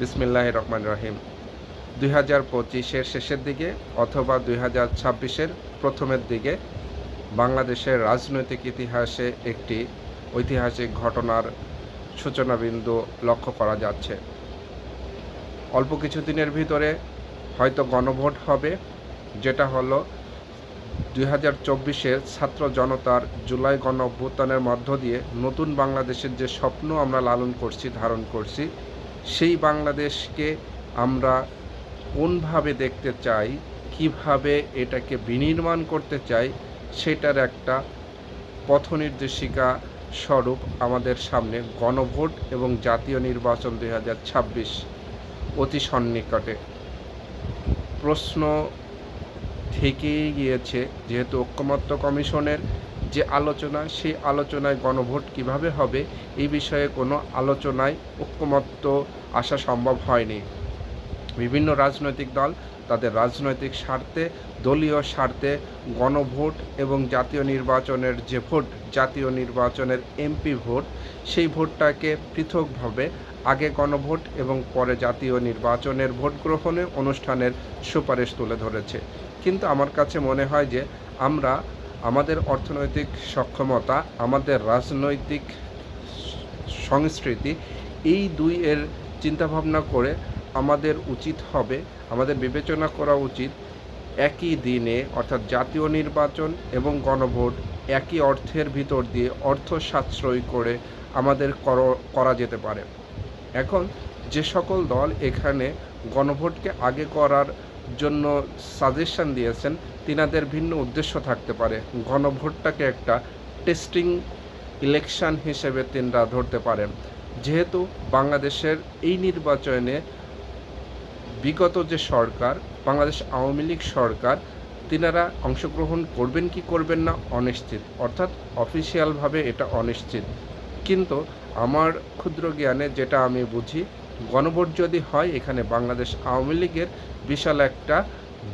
বিসমিল্লাহ রহমান রহিম। দুই হাজার পঁচিশের শেষের দিকে অথবা দুই হাজার ছাব্বিশের প্রথমের দিকে বাংলাদেশের রাজনৈতিক ইতিহাসে একটি ঐতিহাসিক ঘটনার সূচনাবিন্দু লক্ষ্য করা যাচ্ছে। অল্প কিছুদিনের ভিতরে হয়তো গণভোট হবে, যেটা হলো দুই হাজার চব্বিশের ছাত্র জনতার জুলাই গণ অভ্যুত্থানের মধ্য দিয়ে নতুন বাংলাদেশের যে স্বপ্ন আমরা লালন করছি, ধারণ করছি সেই বাংলাদেশকে আমরা কোনভাবে দেখতে চাই, কীভাবে এটাকে বিনির্মাণ করতে চাই, সেটার একটা পথনির্দেশিকা স্বরূপ আমাদের সামনে গণভোট এবং জাতীয় নির্বাচন দুই হাজার ছাব্বিশ অতি সন্নিকটে। প্রশ্ন থেকেই গিয়েছে, যেহেতু ঐক্যমত্য কমিশনের যে আলোচনা, সেই আলোচনায় গণভোট কীভাবে হবে এই বিষয়ে কোনো আলোচনায় ঐক্যমত্য আসা সম্ভব হয়নি। বিভিন্ন রাজনৈতিক দল তাদের রাজনৈতিক স্বার্থে, দলীয় স্বার্থে গণভোট এবং জাতীয় নির্বাচনের যে ভোট, জাতীয় নির্বাচনের এমপি ভোট, সেই ভোটটাকে পৃথকভাবে আগে গণভোট এবং পরে জাতীয় নির্বাচনের ভোট গ্রহণে অনুষ্ঠানের সুপারিশ তুলে ধরেছে। কিন্তু আমার কাছে মনে হয় যে আমরা আমাদের অর্থনৈতিক সক্ষমতা, আমাদের রাজনৈতিক সংস্কৃতি, এই দুই এর চিন্তাভাবনা করে আমাদের উচিত হবে, আমাদের বিবেচনা করা উচিত একই দিনে, অর্থাৎ জাতীয় নির্বাচন এবং গণভোট একই অর্থের ভিতর দিয়ে অর্থ সাশ্রয় করে আমাদের কর- করা যেতে পারে। এখন যে সকল দল এখানে গণভোটকে আগে করার জন্য সাজেশন দিয়েছেন, তিনাদের ভিন্ন উদ্দেশ্য থাকতে পারে। গণভোটটাকে একটা টেস্টিং ইলেকশন হিসেবে তিনরা ধরতে পারেন যেহেতু বাংলাদেশের এই নির্বাচনে বিগত যে সরকার, বাংলাদেশ আওয়ামী লীগ সরকার, তিনারা অংশগ্রহণ করবেন কি করবেন না অনিশ্চিত। অর্থাৎ অফিসিয়ালভাবে এটা অনিশ্চিত। কিন্তু আমার ক্ষুদ্র জ্ঞানে যেটা আমি বুঝি গণভোট যদি হয়, এখানে বাংলাদেশ আওয়ামী লীগের বিশাল একটা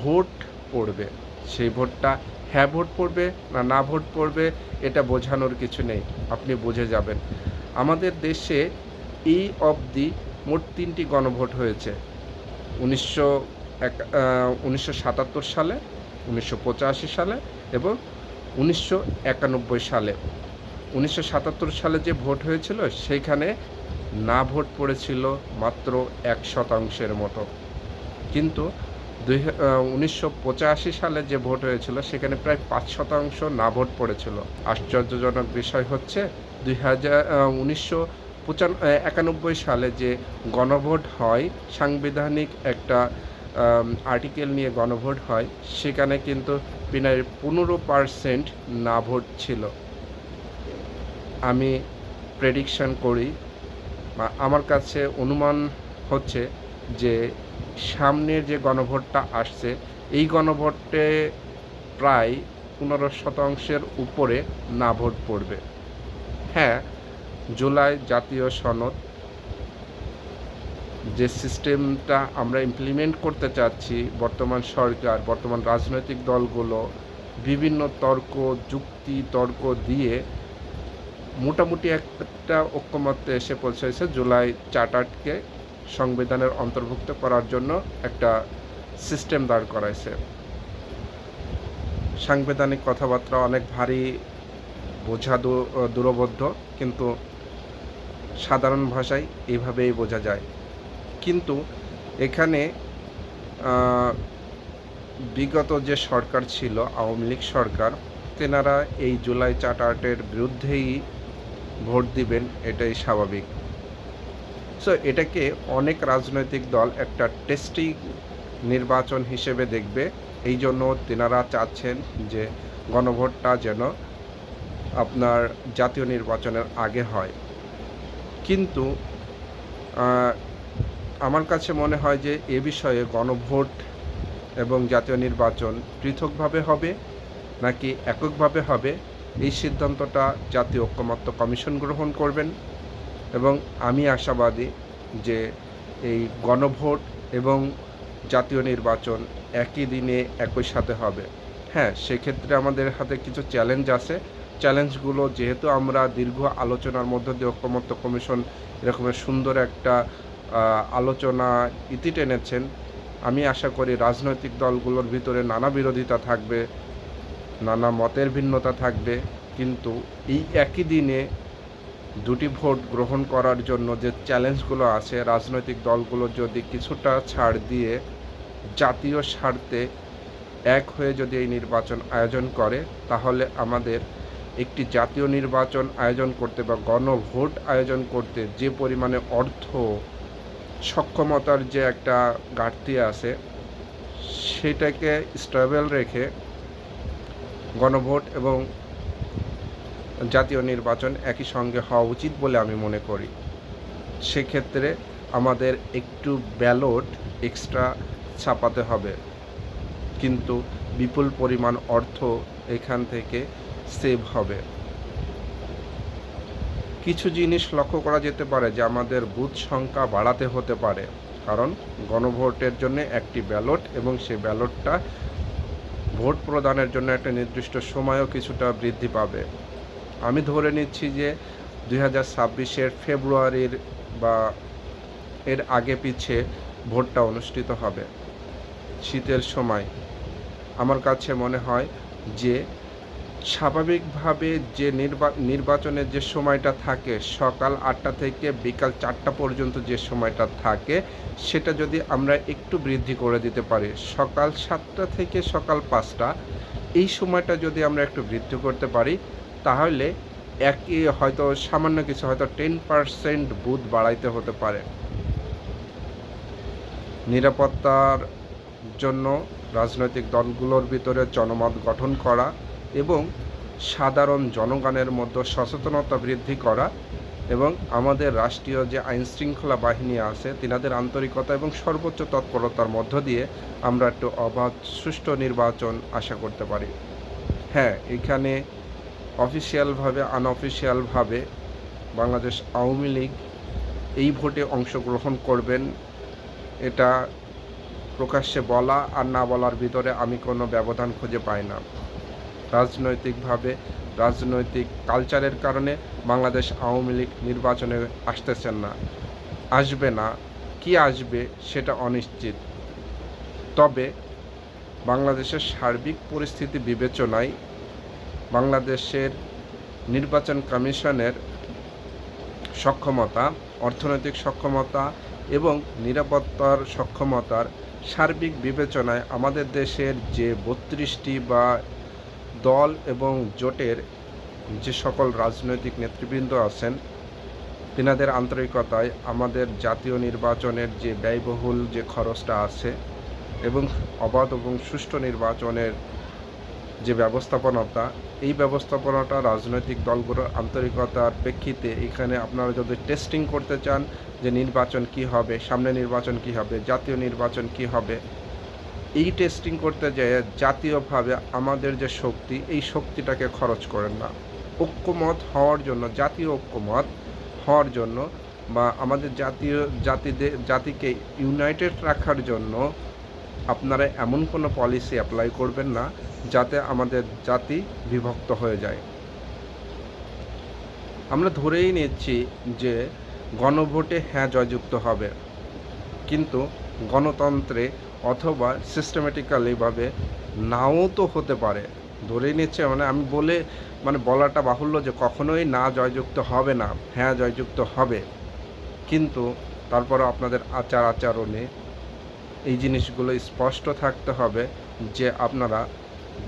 ভোট পড়বে। সেই ভোটটা হ্যাঁ ভোট পড়বে না না ভোট পড়বে, এটা বোঝানোর কিছু নেই। আপনি বুঝে যাবেন। আমাদের দেশে এই অবধি মোট তিনটি গণভোট হয়েছে। উনিশশো এক উনিশশো সাতাত্তর সালে, উনিশশো পঁচাশি সালে এবং উনিশশো একানব্বই সালে। উনিশশো সাতাত্তর সালে যে ভোট হয়েছিল, সেইখানে না ভোট পড়েছিল মাত্র এক শতাংশের মতো। কিন্তু দুই উনিশশো সালে যে ভোট হয়েছিল, সেখানে প্রায় পাঁচ শতাংশ না ভোট পড়েছিল। আশ্চর্যজনক বিষয় হচ্ছে, দুই হাজার উনিশশো পঁচান একানব্বই সালে যে গণভোট হয়, সাংবিধানিক একটা আর্টিকেল নিয়ে গণভোট হয়, সেখানে কিন্তু প্রায় পনেরো পার্সেন্ট না ভোট ছিল। আমি প্রেডিকশন করি আমার কাছে অনুমান হচ্ছে যে সামনের যে গণভোটটা আসছে, এই গণভোটে প্রায় পনেরো শতাংশের উপরে না ভোট পড়বে। হ্যাঁ জুলাই জাতীয় সনদ যে সিস্টেমটা আমরা ইমপ্লিমেন্ট করতে চাচ্ছি, বর্তমান সরকার, বর্তমান রাজনৈতিক দলগুলো, বিভিন্ন তর্ক, যুক্তি তর্ক দিয়ে মোটামুটি একটা ঐক্যমত্যে এসে পৌঁছেছে জুলাই চার্টারকে সংবিধানের অন্তর্ভুক্ত করার জন্য একটা সিস্টেম দাঁড় করাইছে। সাংবিধানিক কথাবার্তা অনেক ভারী, বোঝা দূরবদ্ধ, কিন্তু সাধারণ ভাষায় এইভাবেই বোঝা যায়। কিন্তু এখানে বিগত যে সরকার ছিল, আওয়ামী লীগ সরকার, তেনারা এই জুলাই চার্টার্টের বিরুদ্ধেই ভোট দিবেন, এটাই স্বাভাবিক। সো এটাকে অনেক রাজনৈতিক দল একটা টেস্টি নির্বাচন হিসেবে দেখবে। এই জন্য তেনারা চাচ্ছেন যে গণভোটটা যেন আপনার জাতীয় নির্বাচনের আগে হয়। কিন্তু আমার কাছে মনে হয় যে এ বিষয়ে গণভোট এবং জাতীয় নির্বাচন পৃথকভাবে হবে নাকি এককভাবে হবে? এই সিদ্ধান্তটা জাতীয় ঐক্যমত্য কমিশন গ্রহণ করবেন এবং আমি আশাবাদী যে এই গণভোট এবং জাতীয় নির্বাচন একই দিনে একই সাথে হবে। হ্যাঁ সেক্ষেত্রে আমাদের হাতে কিছু চ্যালেঞ্জ আছে। চ্যালেঞ্জগুলো যেহেতু আমরা দীর্ঘ আলোচনার মধ্য দিয়ে ঐক্যমত্য কমিশন এরকমের সুন্দর একটা আলোচনা ইতি টেনেছেন, আমি আশা করি রাজনৈতিক দলগুলোর ভিতরে নানা বিরোধিতা থাকবে। নানা মতের ভিন্নতা থাকবে, কিন্তু এই একই দিনে দুটি ভোট গ্রহণ করার জন্য যে চ্যালেঞ্জগুলো আছে, রাজনৈতিক দলগুলো যদি কিছুটা ছাড় দিয়ে জাতীয় স্বার্থে এক হয়ে যদি এই নির্বাচন আয়োজন করে, তাহলে আমাদের একটি জাতীয় নির্বাচন আয়োজন করতে বা গণভোট আয়োজন করতে যে পরিমাণে অর্থ সক্ষমতার যে একটা ঘাটতি আছে, সেটাকে স্টেবল রেখে গণভোট এবং জাতীয় নির্বাচন একই সঙ্গে হওয়া উচিত বলে আমি মনে করি। সেক্ষেত্রে আমাদের একটু ব্যালট এক্সট্রা ছাপাতে হবে। কিন্তু বিপুল পরিমাণ অর্থ এখান থেকে সেভ হবে। কিছু জিনিস লক্ষ্য করা যেতে পারে যে আমাদের বুথ সংখ্যা বাড়াতে হতে পারে। কারণ গণভোটের জন্য একটি ব্যালট এবং সেই ব্যালটটা ভোট প্রদানের জন্য একটা নির্দিষ্ট সময়ও কিছুটা বৃদ্ধি পাবে। আমি ধরে নিচ্ছি যে দুই হাজার ছাব্বিশের ফেব্রুয়ারির বা এর আগে পিছে ভোটটা অনুষ্ঠিত হবে। শীতের সময়। আমার কাছে মনে হয় যে স্বাভাবিকভাবে যে নির্বা, নির্বাচনের যে সময়টা থাকে, সকাল আটটা থেকে বিকাল চারটা পর্যন্ত যে সময়টা থাকে, সেটা যদি আমরা একটু বৃদ্ধি করে দিতে পারি, সকাল সাতটা থেকে সকাল পাঁচটা, এই সময়টা যদি আমরা একটু বৃদ্ধি করতে পারি, তাহলে একই হয়তো সামান্য কিছু হয়তো টেন পার্সেন্ট বুথ বাড়াইতে হতে পারে। নিরাপত্তার জন্য রাজনৈতিক দলগুলোর ভিতরে জনমত গঠন করা এবং সাধারণ জনগণের মধ্যে সচেতনতা বৃদ্ধি করা এবং আমাদের রাষ্ট্রীয় যে আইন শৃঙ্খলা বাহিনী আছে, তিনাদের আন্তরিকতা এবং সর্বোচ্চ তৎপরতার মধ্য দিয়ে আমরা একটু অবাধ, সুষ্ঠু নির্বাচন আশা করতে পারি। হ্যাঁ এখানে অফিসিয়ালভাবে, আনঅফিসিয়ালভাবে বাংলাদেশ আওয়ামী লীগ এই ভোটে অংশগ্রহণ করবেন, এটা প্রকাশ্যে বলা আর না বলার ভিতরে আমি কোনো ব্যবধান খুঁজে পাই না। রাজনৈতিকভাবে, রাজনৈতিক কালচারের কারণে বাংলাদেশ আওয়ামী লীগ নির্বাচনে আসতেছেন না। আসবে না। কি আসবে সেটা অনিশ্চিত। তবে বাংলাদেশের সার্বিক পরিস্থিতি বিবেচনায় বাংলাদেশের নির্বাচন কমিশনের সক্ষমতা, অর্থনৈতিক সক্ষমতা এবং নিরাপত্তার সক্ষমতার সার্বিক বিবেচনায় আমাদের দেশের যে বত্রিশটি বা দল এবং জোটের যে সকল রাজনৈতিক নেতৃবৃন্দ আছেন, তিনাদের আন্তরিকতায় আমাদের জাতীয় নির্বাচনের যে ব্যয়বহুল যে খরচটা আছে এবং অবাধ এবং সুষ্ঠু নির্বাচনের যে ব্যবস্থাপনাটা, এই ব্যবস্থাপনাটা রাজনৈতিক দলগুলোর আন্তরিকতার প্রেক্ষিতে এখানে আপনারা যদি টেস্টিং করতে চান যে নির্বাচন কি হবে, সামনে নির্বাচন কি হবে, জাতীয় নির্বাচন কি হবে এই টেস্টিং করতে যেয়ে জাতীয়ভাবে আমাদের যে শক্তি, এই শক্তিটাকে খরচ করেন না। ঐক্যমত হওয়ার জন্য, জাতীয় ঐক্যমত হওয়ার জন্য বা আমাদের জাতীয় জাতিদের জাতিকে ইউনাইটেড রাখার জন্য আপনারা এমন কোনো পলিসি অ্যাপ্লাই করবেন না, যাতে আমাদের জাতি বিভক্ত হয়ে যায়। আমরা ধরেই নিচ্ছি যে গণভোটে হ্যাঁ জয়যুক্ত হবে। কিন্তু গণতন্ত্রে অথবা সিস্টেমেটিক্যালিভাবে নাও তো হতে পারে। ধরে নিচ্ছে মানে আমি বলে মানে বলাটা বাহুল্য যে কখনোই না জয়যুক্ত হবে না। হ্যাঁ জয়যুক্ত হবে। কিন্তু তারপরে আপনাদের আচার আচরণে এই জিনিসগুলো স্পষ্ট থাকতে হবে যে আপনারা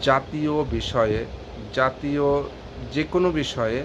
জাতীয় বিষয়ে, জাতীয় যে কোনো বিষয়ে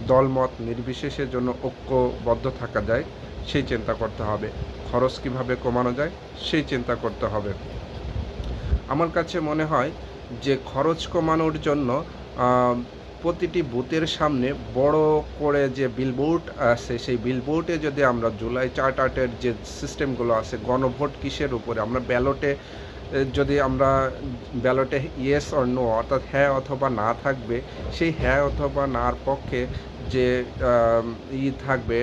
দলমত নির্বিশেষের জন্য ঐক্যবদ্ধ থাকা যায়, সেই চিন্তা করতে হবে। খরচ কীভাবে কমানো যায়, সেই চিন্তা করতে হবে। আমার কাছে মনে হয় যে খরচ কমানোর জন্য প্রতিটি বুথের সামনে বড় করে যে বিলবোর্ড আছে, সেই বিলবোর্ডে যদি আমরা জুলাই চার্ট আর্টের যে সিস্টেমগুলো আছে, গণভোট কিসের উপরে, আমরা ব্যালটে যদি আমরা ব্যালটে ইয়েস অর নো অর্থাৎ হ্যাঁ অথবা না থাকবে, সেই হ্যাঁ অথবা নার পক্ষে যে ই থাকবে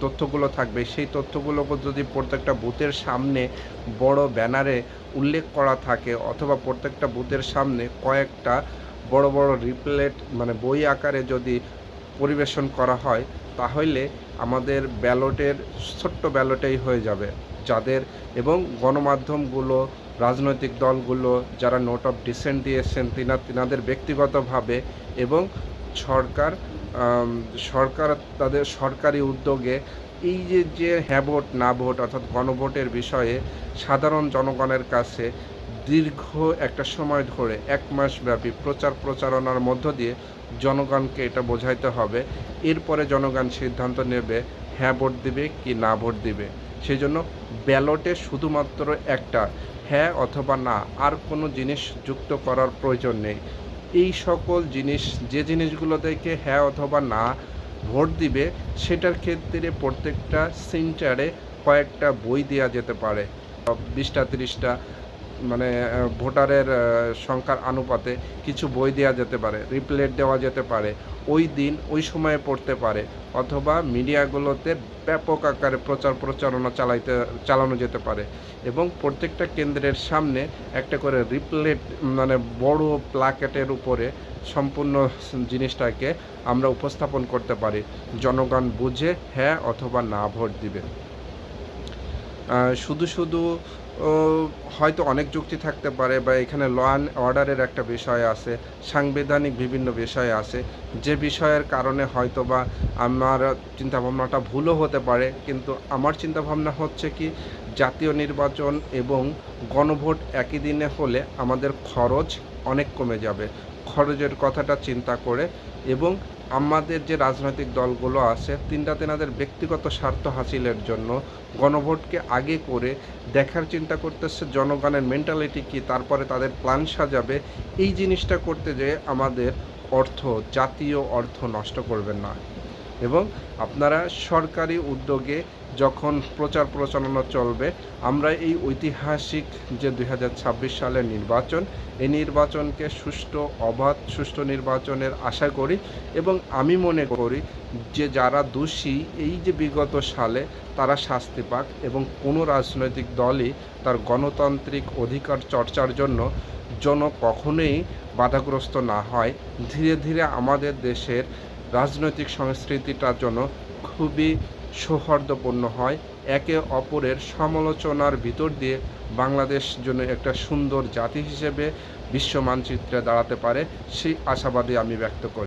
তথ্যগুলো থাকবে। সেই তথ্যগুলোকে যদি প্রত্যেকটা বুথের সামনে বড় ব্যানারে উল্লেখ করা থাকে অথবা প্রত্যেকটা বুথের সামনে কয়েকটা বড় বড় রিপ্লেট মানে বই আকারে যদি পরিবেশন করা হয়, তাহলে আমাদের ব্যালটের, ছোট্ট ব্যালটেই হয়ে যাবে। যাদের এবং গণমাধ্যমগুলো, রাজনৈতিক দলগুলো যারা নোট অফ ডিসেন্ট দিয়েছেন, তিনা, তিনাদের ব্যক্তিগতভাবে এবং সরকার সরকার, তাদের সরকারি উদ্যোগে এই যে যে হ্যাঁ ভোট, না ভোট অর্থাৎ গণভোটের বিষয়ে সাধারণ জনগণের কাছে দীর্ঘ একটা সময় ধরে এক মাস ব্যাপী প্রচার প্রচারণার মধ্য দিয়ে জনগণকে এটা বোঝাইতে হবে। এরপরে জনগণ সিদ্ধান্ত নেবে হ্যাঁ ভোট দিবে কি না ভোট দিবে। সেই জন্য ব্যালটে শুধুমাত্র একটা হ্যাঁ অথবা না, আর কোনো জিনিস যুক্ত করার প্রয়োজন নেই। এই সকল জিনিস, যে জিনিসগুলো থেকে হ্যাঁ অথবা না ভোট দিবে, সেটার ক্ষেত্রে প্রত্যেকটা সেন্টারে কয়েকটা বই দেওয়া যেতে পারে। বিশটা, তিরিশটা মানে ভোটারের সংখ্যার আনুপাতে কিছু বই দেওয়া যেতে পারে, রিপ্লেট দেওয়া যেতে পারে। ওই দিন ওই সময়ে পড়তে পারে, অথবা মিডিয়াগুলোতে ব্যাপক আকারে প্রচার প্রচারণা চালাইতে, চালানো যেতে পারে। এবং প্রত্যেকটা কেন্দ্রের সামনে একটা করে রিপ্লেট মানে বড় প্লাকেটের উপরে সম্পূর্ণ জিনিসটাকে আমরা উপস্থাপন করতে পারি। জনগণ বুঝে হ্যাঁ অথবা না ভোট দিবে। শুধু শুধু হয়তো অনেক যুক্তি থাকতে পারে বা এখানে ল অ্যান্ড অর্ডারের একটা বিষয় আছে, সাংবিধানিক বিভিন্ন বিষয় আছে। যে বিষয়ের কারণে হয়তো বা আমার চিন্তাভাবনাটা ভুলও হতে পারে, কিন্তু আমার চিন্তাভাবনা হচ্ছে কি, জাতীয় নির্বাচন এবং গণভোট একই দিনে হলে আমাদের খরচ অনেক কমে যাবে। খরচের কথাটা চিন্তা করে এবং আমাদের যে রাজনৈতিক দলগুলো আছে, তিনটা তেনাদের ব্যক্তিগত স্বার্থ হাসিলের জন্য গণভোটকে আগে করে দেখার চিন্তা করতেছে, জনগণের মেন্টালিটি কি, তারপরে তাদের প্ল্যান সাজাবে। এই জিনিসটা করতে যেয়ে আমাদের অর্থ, জাতীয় অর্থ নষ্ট করবেন না। এবং আপনারা সরকারি উদ্যোগে যখন প্রচার প্রচারণা চলবে, আমরা এই ঐতিহাসিক যে দু হাজার ছাব্বিশ সালের নির্বাচন, এই নির্বাচনকে সুষ্ঠু, অবাধ, সুষ্ঠু নির্বাচনের আশা করি এবং আমি মনে করি যে যারা দোষী, এই যে বিগত সালে তারা শাস্তি পাক এবং কোনো রাজনৈতিক দলই তার গণতান্ত্রিক অধিকার চর্চার জন্য জন কখনোই বাধাগ্রস্ত না হয়। ধীরে ধীরে আমাদের দেশের রাজনৈতিক সংস্কৃতিটার জন্য খুবই সৌহার্দ্যপূর্ণ হয়। একে অপরের সমালোচনার ভিতর দিয়ে বাংলাদেশ জন্য একটা সুন্দর জাতি হিসেবে বিশ্ব মানচিত্রে দাঁড়াতে পারে, সেই আশাবাদী আমি ব্যক্ত করি।